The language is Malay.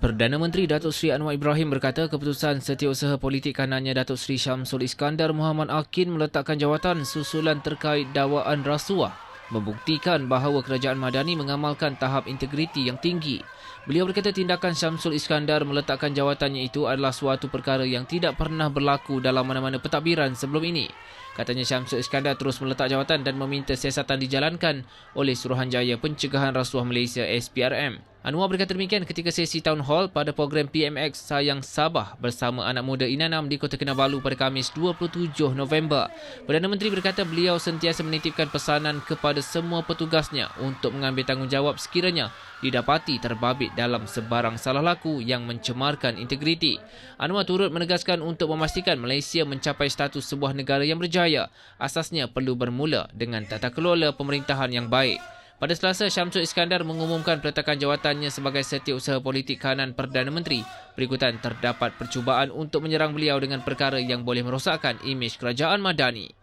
Perdana Menteri Datuk Seri Anwar Ibrahim berkata keputusan Setiausaha Politik Kanannya Datuk Seri Syamsul Iskandar Muhammad Akin meletakkan jawatan susulan terkait dakwaan rasuah membuktikan bahawa kerajaan Madani mengamalkan tahap integriti yang tinggi. Beliau berkata tindakan Syamsul Iskandar meletakkan jawatannya itu adalah suatu perkara yang tidak pernah berlaku dalam mana-mana pentadbiran sebelum ini. Katanya Syamsul Iskandar terus meletak jawatan dan meminta siasatan dijalankan oleh Suruhanjaya Pencegahan Rasuah Malaysia SPRM. Anwar berkata demikian ketika sesi town hall pada program PMX Sayang Sabah bersama anak muda Inanam di Kota Kinabalu pada Khamis 27 November. Perdana Menteri berkata beliau sentiasa menitipkan pesanan kepada semua petugasnya untuk mengambil tanggungjawab sekiranya didapati terbabit dalam sebarang salah laku yang mencemarkan integriti. Anwar turut menegaskan untuk memastikan Malaysia mencapai status sebuah negara yang berjaya, asasnya perlu bermula dengan tata kelola pemerintahan yang baik. Pada Selasa, Syamsul Iskandar mengumumkan peletakan jawatannya sebagai setiausaha politik kanan Perdana Menteri. Berikutan terdapat percubaan untuk menyerang beliau dengan perkara yang boleh merosakkan imej kerajaan Madani.